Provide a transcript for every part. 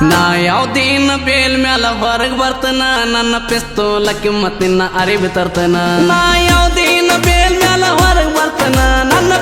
ನಾ ದಿನ ಬೇಲ್ ಮ್ಯಾಲ ಹೊರಗ್ ಬರ್ತನ, ನನ್ನ ಪಿಸ್ತೂಲ ಕಿಮ್ಮತ್ ನಿನ್ನ ಅರಿವಿ ತರ್ತನ. ನಾ ದಿನ ಬೇಲ್ ಮ್ಯಾಲ ಹೊರಗ್ ಬರ್ತನ, ನನ್ನ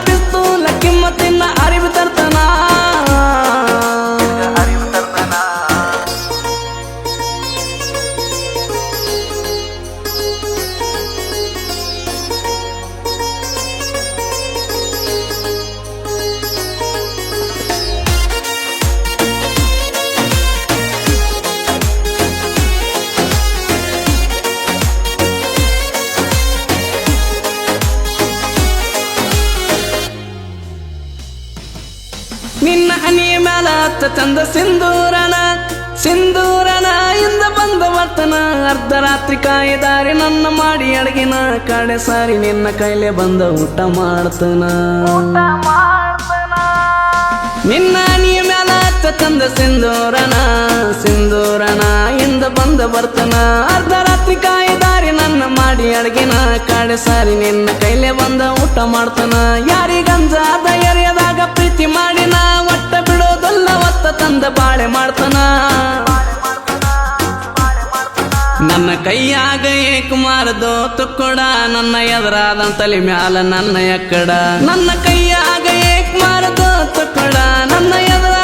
ನಿನ್ನ ಹನಿಯ ಮ್ಯಾಲ ಹತ್ತ ಚಂದ ಸಿಂಧೂರನ ಸಿಂಧೂರನ ಇಂದ ಬಂದ ವರ್ತನ. ಅರ್ಧ ರಾತ್ರಿ ಕಾಯಿದಾರಿ ನನ್ನ ಮಾಡಿ ಅಡಗಿನ ಕಡೆ ಸಾರಿ ನಿನ್ನ ಕೈಲೆ ಬಂದ ಊಟ ಮಾಡ್ತನ. ನಿನ್ನ ಹನಿಯ ಮ್ಯಾಲ ಹತ್ತ ಚಂದ ಸಿಂಧೂರನ ಸಿಂಧೂರನ ಇಂದ ಬಂದ ಬರ್ತನ ಅರ್ಧ ರಾತ್ರಿ ಕಾಯಿದಾರಿ ನನ್ನ ಮಾಡಿ ಅಡಗಿನ ಕಡೆ ಸಾರಿ ನಿನ್ನ ಕೈಲೆ ಬಂದ ಊಟ ಮಾಡ್ತನ. ಯಾರಿಗಂಜಾದ ಎರೆಯದಾಗ ಪ್ರೀತಿ ಮಾಡಿನ ಒಟ್ಟ ಬಿಡೋದಲ್ಲ, ಒತ್ತ ತಂದ ಬಾಳೆ ಮಾಡ್ತಾನ. ನನ್ನ ಕೈಯಾಗ ಏಕುಮಾರದೋ ತುಕ್ಕೊಡ, ನನ್ನ ಎದುರಾದ ತಲೆ ಮ್ಯಾಲ ನನ್ನ ಎಕ್ಕಡ. ನನ್ನ ಕೈಯಾಗ ಏಕುಮಾರದೋ ತುಕ್ಕೊಡ, ನನ್ನ ಎದುರಾದ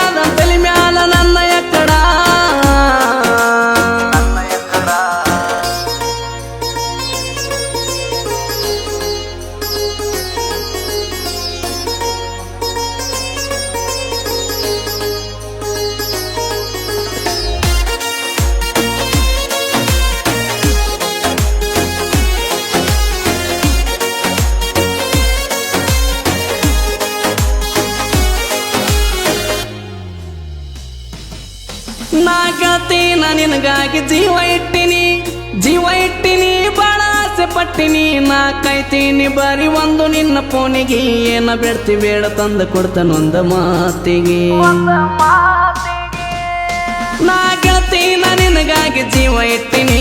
ನಾ ಗೆಳತೀನ ನಿನಗಾಗಿ ಜೀವ ಇಟ್ಟಿನಿ ಜೀವ ಇಟ್ಟಿನಿ ಬಹಳ ಆಸೆ ಪಟ್ಟಿನಿ. ನಾ ಕೈತೀನಿ ಬರೀ ಒಂದು ನಿನ್ನ ಫೋನಿಗೆ ಏನ ಬಿಡ್ತಿ ಬೇಡ ತಂದ ಕೊಡ್ತಾನೊಂದ ಮಾತಿಗೆ. ನಾ ಗೆಳತೀನ ನಿನಗಾಗಿ ಜೀವ ಇಟ್ಟಿನಿ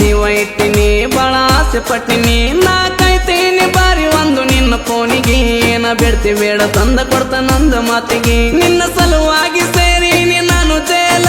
ಜೀವ ಇಟ್ಟಿನಿ ಬಹಳ ಆಸೆ ಪಟ್ಟಿನಿ. ನಾ ಕೈತೀನಿ ಬಾರಿ ಒಂದು ನಿನ್ನ ಫೋನಿಗೆ ಏನ ಬಿಡ್ತಿ ಬೇಡ ತಂದ ಕೊಡ್ತಾನೊಂದ ಮಾತಿಗೆ. ನಿನ್ನ ಸಲುವಾಗಿ ಸೇರಿ ನಾನು ಜೇಲ